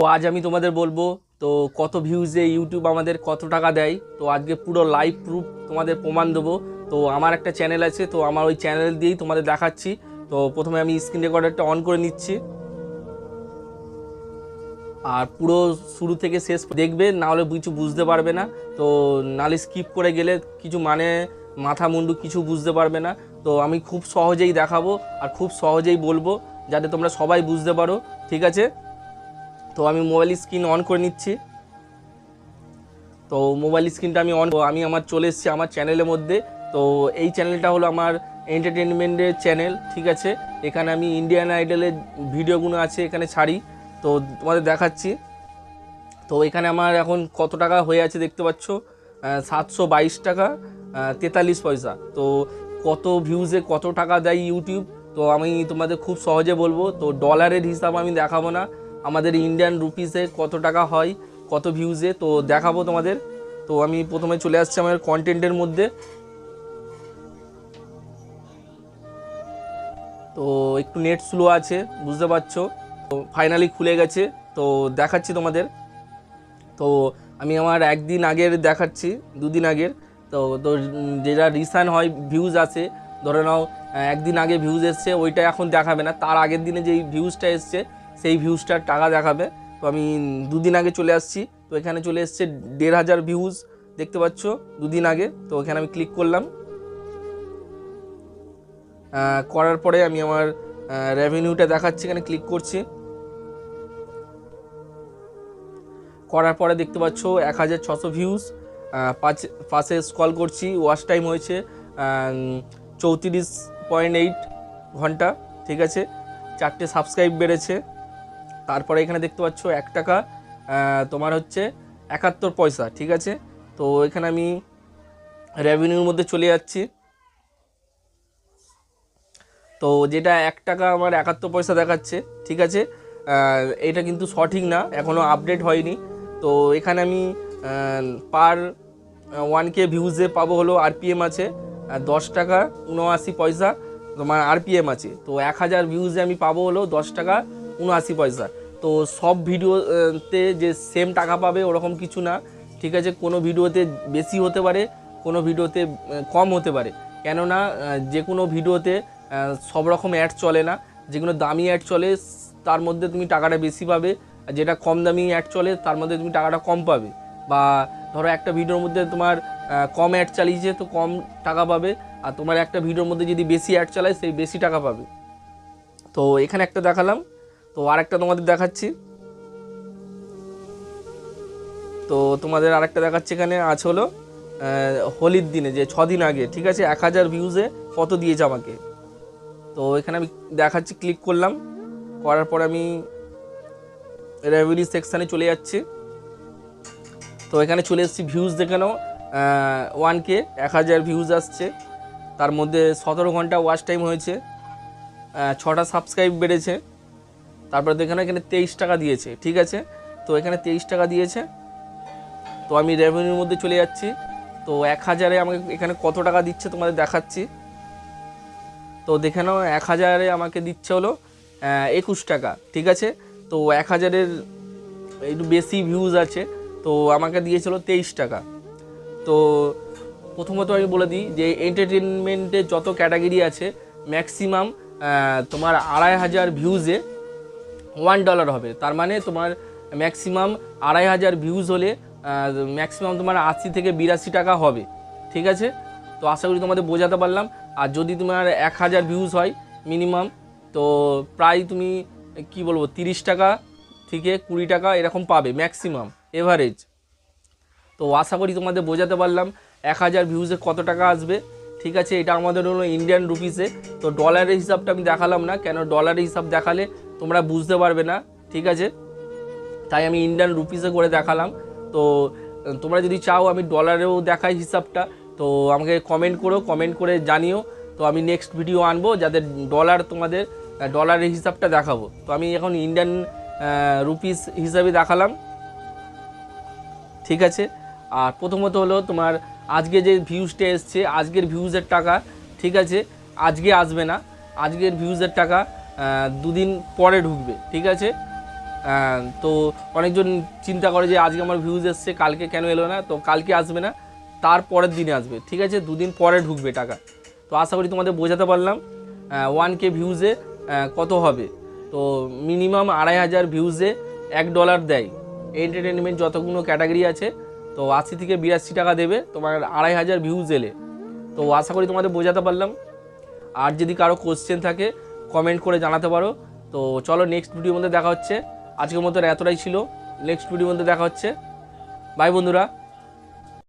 তো আজ আমি তোমাদের বলব, তো কত ভিউজে ইউটিউব আমাদের কত টাকা দেয়, তো আজকে পুরো লাইভ প্রুফ তোমাদের প্রমাণ দেবো। তো আমার একটা চ্যানেল আছে, তো আমার ওই চ্যানেল দিয়েই তোমাদের দেখাচ্ছি। তো প্রথমে আমি স্ক্রিন রেকর্ডারটা অন করে নিচ্ছি। আর পুরো শুরু থেকে শেষ দেখবে, না হলে কিছু বুঝতে পারবে না। তো নালে স্কিপ করে গেলে কিছু মানে মাথা মুন্ডু কিছু বুঝতে পারবে না। তো আমি খুব সহজেই দেখাবো আর খুব সহজেই বলব, যাতে তোমরা সবাই বুঝতে পারো। ঠিক আছে? তো আমি মোবাইল স্ক্রিন অন করে নিচ্ছি। তো মোবাইল স্ক্রিনটা আমি অন আমি আমার চলে এসেছি আমার চ্যানেলের মধ্যে। তো এই চ্যানেলটা হলো আমার এন্টারটেনমেন্টের চ্যানেল ঠিক আছে? এখানে আমি ইন্ডিয়ান আইডলের ভিডিওগুলো আছে এখানে ছাড়ি। তো তোমাদের দেখাচ্ছি। তো এখানে আমার এখন কত টাকা হয়ে আছে দেখতে পাচ্ছ? সাতশো বাইশ টাকা তেতাল্লিশ পয়সা। তো কত ভিউজে কত টাকা দেয় ইউটিউব তো আমি তোমাদের খুব সহজে বলব। তো ডলারের হিসাব আমি দেখাবো না। আমাদের ইন্ডিয়ান রুপিসে কত টাকা হয়, কত ভিউজে তো দেখাবো তোমাদের। তো আমি প্রথমে চলে আসছি আমার কন্টেন্টের মধ্যে। তো একটু নেট স্লো আছে, বুঝতে পারছ? তো ফাইনালি খুলে গেছে, তো দেখাচ্ছি তোমাদের। তো আমি আমার একদিন আগের দেখাচ্ছি, দুদিন আগের। তো তো যেটা রিসান হয় ভিউজ আছে ধরে নাও, একদিন আগে ভিউজ এসছে, ওইটা এখন দেখাবে না। তার আগের দিনে যেই ভিউজটা এসছে সেই ভিউজটার টাকা দেখাবে। তো আমি দুদিন আগে চলে আসছি। তো এখানে চলে এসছে দেড় হাজার ভিউজ দেখতে পাচ্ছ? দুদিন আগে। তো এখানে আমি ক্লিক করলাম। করার পরে আমি আমার রেভিনিউটা দেখাচ্ছি, এখানে ক্লিক করছি। করার পরে দেখতে পাচ্ছ এক হাজার ছশো ভিউজ পাঁচ, পাশে স্কল করছি ওয়াচ টাইম হয়েছে চৌত্রিশ পয়েন্ট এইট ঘণ্টা, ঠিক আছে? চারটে সাবস্ক্রাইব বেড়েছে। তারপরে এখানে দেখতে পাচ্ছ এক টাকা তোমার হচ্ছে একাত্তর পয়সা, ঠিক আছে? তো এখানে আমি রেভিনিউর মধ্যে চলে যাচ্ছি। তো যেটা এক টাকা আমার একাত্তর পয়সা দেখাচ্ছে, ঠিক আছে? এটা কিন্তু সঠিক না এখনও আপডেট হয়নি। তো এখানে আমি পার ওয়ান কে ভিউজে পাবো হলো আরপিএম আছে দশ টাকা উনআশি পয়সা তোমার আরপিএম আছে। তো এক হাজার ভিউজে আমি পাবো হলো দশ টাকা উনআশি পয়সা। তো সব ভিডিওতে যে সেম টাকা পাবে ওরকম কিছু না। ঠিক আছে, কোনো ভিডিওতে বেশি হতে পারে, কোনো ভিডিওতে কম হতে পারে। কেননা যে কোনো ভিডিওতে সব রকম অ্যাড চলে না। যেগুলো দামি অ্যাড চলে, তার মধ্যে তুমি টাকাটা বেশি পাবে। আর যেটা কম দামি অ্যাড চলে, তার মধ্যে তুমি টাকাটা কম পাবে। বা ধরো একটা ভিডিওর মধ্যে তোমার কম অ্যাড চালিয়েছে, তো কম টাকা পাবে। আর তোমার একটা ভিডিওর মধ্যে যদি বেশি অ্যাড চালায়, সেই বেশি টাকা পাবে। তো এখানে একটা দেখালাম। তো আরেকটা তোমাদের দেখাচ্ছি। তো তোমাদের আরেকটা দেখাচ্ছি এখানে, আজ হলো হোলির দিনে, যে ছ দিন আগে, ঠিক আছে? এক হাজার ভিউজে কত দিয়েছে আমাকে। তো এখানে আমি দেখাচ্ছি ক্লিক করলাম, করার পর আমি রেভিনিউ সেকশানে চলে যাচ্ছি। তো এখানে চলে এসেছি ভিউজ দেখে নাও। ওয়ান কে এক হাজার ভিউজ আসছে। তার মধ্যে সতেরো ঘণ্টা ওয়াচ টাইম হয়েছে। ছটা সাবস্ক্রাইব বেড়েছে। তারপর দেখে নাও, এখানে তেইশ টাকা দিয়েছে, ঠিক আছে? তো এখানে তেইশ টাকা দিয়েছে। তো আমি রেভিনিউর মধ্যে চলে যাচ্ছি। তো এক হাজারে আমাকে এখানে কত টাকা দিচ্ছে তোমাদের দেখাচ্ছি। তো দেখে নাও, এক হাজারে আমাকে দিচ্ছে হলো একুশ টাকা, ঠিক আছে? তো এক হাজারের একটু বেশি ভিউজ আছে। তো আমাকে দিয়েছিল তেইশ টাকা। তো প্রথমত আমি বলে দিই যে এন্টারটেনমেন্টের যত ক্যাটাগরি আছে ম্যাক্সিমাম তোমার আড়াই হাজার ভিউজে ওয়ান ডলার হবে। তার মানে তোমার ম্যাক্সিমাম আড়াই হাজার ভিউজ হলে ম্যাক্সিমাম তোমার আশি থেকে বিরাশি টাকা হবে। ঠিক আছে? তো আশা করি তোমাদের বোঝাতে পারলাম। আর যদি তোমার এক হাজার ভিউজ হয় মিনিমাম তো প্রায় তুমি, কি বলব, তিরিশ টাকা থেকে কুড়ি টাকা এরকম পাবে ম্যাক্সিমাম এভারেজ তো আশা করি তোমাদের বোঝাতে পারলাম এক হাজার ভিউজে কত টাকা আসবে। ঠিক আছে? এটা আমাদের হলো ইন্ডিয়ান রুপিসে তো ডলারের হিসাবটা আমি দেখালাম না। কেন ডলারের হিসাব দেখালে তোমরা বুঝতে পারবে না, ঠিক আছে? তাই আমি ইন্ডিয়ান রুপিসে করে দেখালাম। তো, তোমরা যদি চাও, আমি ডলারেও দেখাই হিসাবটা। তো, আমাকে কমেন্ট করো কমেন্ট করে জানিও। তো, আমি নেক্সট ভিডিও আনব যাতে ডলার তোমাদের ডলারের হিসাবটা দেখাবো। তো, আমি এখন ইন্ডিয়ান রুপিস হিসাবে দেখালাম। ঠিক আছে? আর প্রথমত হলো তোমার, আজকে যে ভিউজটা এসছে, আজকের ভিউজের টাকা, ঠিক আছে? আজকে আসবে না। আজকের ভিউজের টাকা দুদিন পরে ঢুকবে, ঠিক আছে? তো অনেকজন চিন্তা করে যে আজকে আমার ভিউজ এসছে, কালকে কেন এলো না? তো কালকে আসবে না, তার পরের দিনে আসবে, ঠিক আছে? দুদিন পরে ঢুকবে টাকা। তো আশা করি তোমাদের বোঝাতে পারলাম ওয়ান কে ভিউজে কত হবে। তো মিনিমাম আড়াই হাজার ভিউজে এক ডলার দেয়। এন্টারটেনমেন্ট যতগুলো ক্যাটাগরি আছে, তো আশি থেকে বিরাশি টাকা দেবে তোমার আড়াই হাজার ভিউজ এলে। তো আশা করি তোমাদের বোঝাতে পারলাম। আর যদি কারও কোশ্চেন থাকে কমেন্ট করে জানাতে পারো। তো চলো নেক্সট ভিডিওর মধ্যে দেখা হচ্ছে। আজকের মতো এতটাই ছিল। নেক্সট ভিডিওর মধ্যে দেখা হচ্ছে। বাই বন্ধুরা।